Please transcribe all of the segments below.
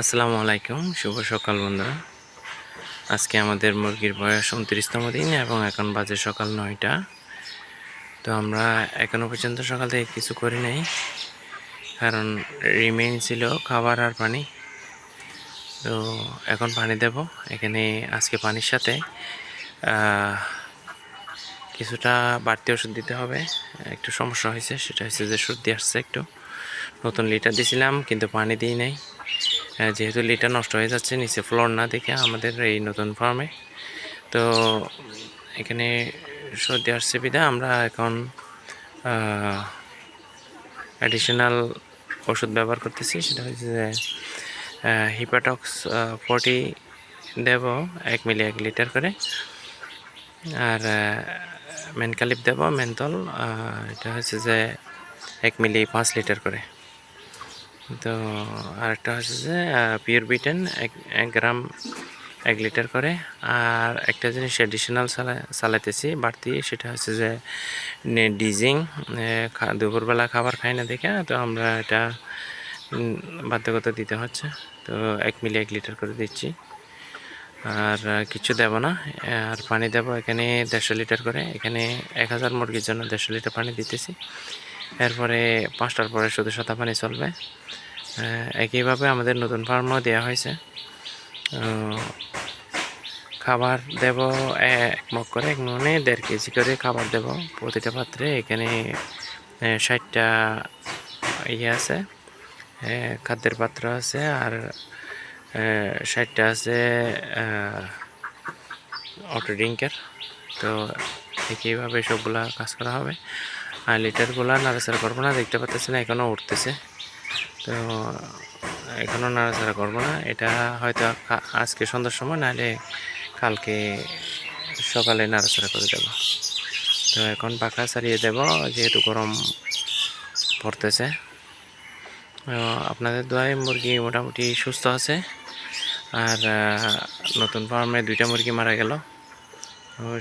আসসালামু আলাইকুম, শুভ সকাল বন্ধুরা। আজকে আমাদের মুরগির বয়স উনত্রিশতম দিন এবং এখন বাজে সকাল নয়টা। তো আমরা এখনও পর্যন্ত সকাল থেকে কিছু করি নাই, কারণ রিমেইন ছিল খাবার আর পানি। তো এখন পানি দেব, এখানে আজকে পানির সাথে কিছুটা বাড়তি ওষুধ দিতে হবে। একটু সমস্যা হয়েছে, সেটা হচ্ছে যে সর্দি আসছে একটু। নতুন লিটার দিয়েছিলাম কিন্তু পানি দিই নাই। যেহেতু লিটার নষ্ট হয়ে যাচ্ছে, নিচে ফ্লোর না দেখে আমাদের এই নতুন ফার্মে তো এখানে সর্দি আসছে বিধা আমরা এখন অ্যাডিশনাল ওষুধ ব্যবহার করতেছি, সেটা হচ্ছে যে হিপাটক্স ফর্টি দেব, এক মিলি এক লিটার করে। আর মেনকালিপ দেব মেনতল এটা হচ্ছে যে, এক মিলি পাঁচ লিটার করে। তো আরেকটা হচ্ছে যে পিওর বিটেন এক গ্রাম এক লিটার করে। আর একটা জিনিস অ্যাডিশনাল চালা চালাইতেছি বাড়তি সেটা হচ্ছে যে ডিজিং দুপুরবেলা খাবার খাই না দেখে তো আমরা এটা উম, বাধ্যগত দিতে হচ্ছে। তো এক মিলি এক লিটার করে দিচ্ছি। আর কিছু দেব না আর পানি দেব এখানে দেড়শো লিটার করে। এখানে এক হাজার মুরগির জন্য দেড়শো লিটার পানি দিতেছি। এরপরে পাঁচটার পরে শুধু সাদা পানি চলবে। একইভাবে আমাদের নতুন ফার্মও দেওয়া হয়েছে। খাবার দেব এক মগ করে, এক মনে দেড় কেজি করে খাবার দেব প্রতিটা পাত্রে। এখানে ষাটটা ইয়ে আছে খাদ্যের পাত্র আছে আর ষাটটা আছে অটো ড্রিঙ্কের তো একইভাবে সবগুলা কাজ করা হবে। আর লিটারগুলা নাড়াচাড়া করব না, দেখতে না এখনও উঠতেছে। তো এখনও নাড়াচাড়া করব না। এটা হয়তো আজকে সন্ধ্যার সময়, নাহলে কালকে সকালে নাড়াচাড়া করে দেব। তো এখন পাখা ছাড়িয়ে দেব, যেহেতু গরম পড়তেছে। আপনাদের দোয়ায় মুরগি মোটামুটি সুস্থ আছে। আর নতুন ফার্মে দুইটা মুরগি মারা গেল।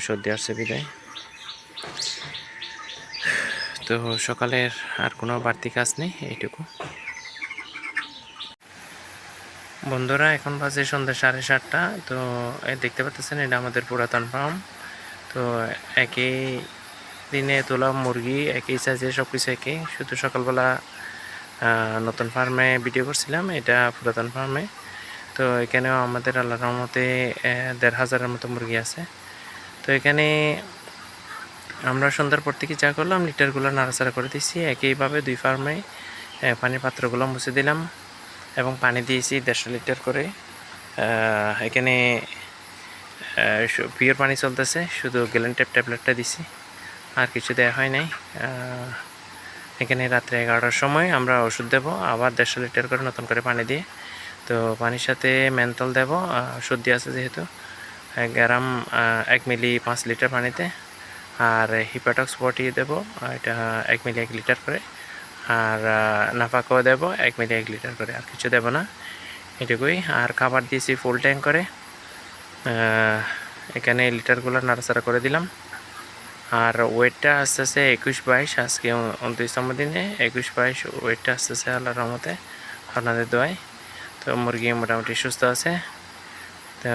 সর্দি আসছে বিদায়। তো সকালের আর কোনো বাড়তি কাজ নেই, এইটুকু। বন্ধুরা, এখন বাজে সন্ধ্যা সাড়ে সাতটা। তো দেখতে পাচ্ছেন, এটা আমাদের পুরাতন ফার্ম তো একই দিনে তোলা মুরগি একই সাইজে সব কিছু একই শুধু সকালবেলা নতুন ফার্মে ভিডিও করছিলাম, এটা পুরাতন ফার্মে তো এখানেও আমাদের আল্লাহ রহমতে দেড় হাজারের মতো মুরগি আছে। তো এখানে আমরা সন্ধ্যার পর থেকে যা করলাম, লিটারগুলো নাড়াচাড়া করে দিচ্ছি একইভাবে দুই ফার্মে পানির পাত্রগুলো মুছে দিলাম। এবং পানি দিয়েছি দেড়শো লিটার করে। এখানে পিওর পানি চলতেছে, শুধু গ্যালেন ট্যাপ ট্যাবলেটটা দিছি, আর কিছু দেওয়া হয় নাই। এখানে রাত্রে এগারোটার সময় আমরা ওষুধ দেব, আবার দেড়শো লিটার করে নতুন করে পানি দিয়ে। তো পানির সাথে মেন্থল দেব সর্দি আছে যেহেতু গ্রাম এক মিলি পাঁচ লিটার পানিতে। আর হিপাটক্স বটি দেব এটা এক মিলি এক লিটার করে। আর নাফাকও দেব, এক মিলি এক লিটার করে, আর কিছু দেব না। এটুকুই। আর খাবার দিয়েছি ফুল ট্যাঙ্ক করে। এখানে লিটারগুলো নাড়াচাড়া করে দিলাম। আর ওয়েটটা আসতেছে একুশ বাইশ, আজকে উনত্রিশতম দিনে। একুশ বাইশ, ওয়েটটা আসতেছে আল্লাহর রহমতে, আপনাদের দোয়ায়। তো মুরগি মোটামুটি সুস্থ আছে। তো,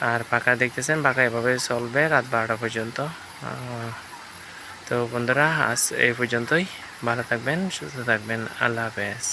আর পাখা দেখতেছেন, পাখা এভাবে চলবে রাত বারোটা পর্যন্ত। তো বন্ধুরা আজ এই পর্যন্তই। ভালো থাকবেন সুস্থ থাকবেন আল্লাহ হাফেজ।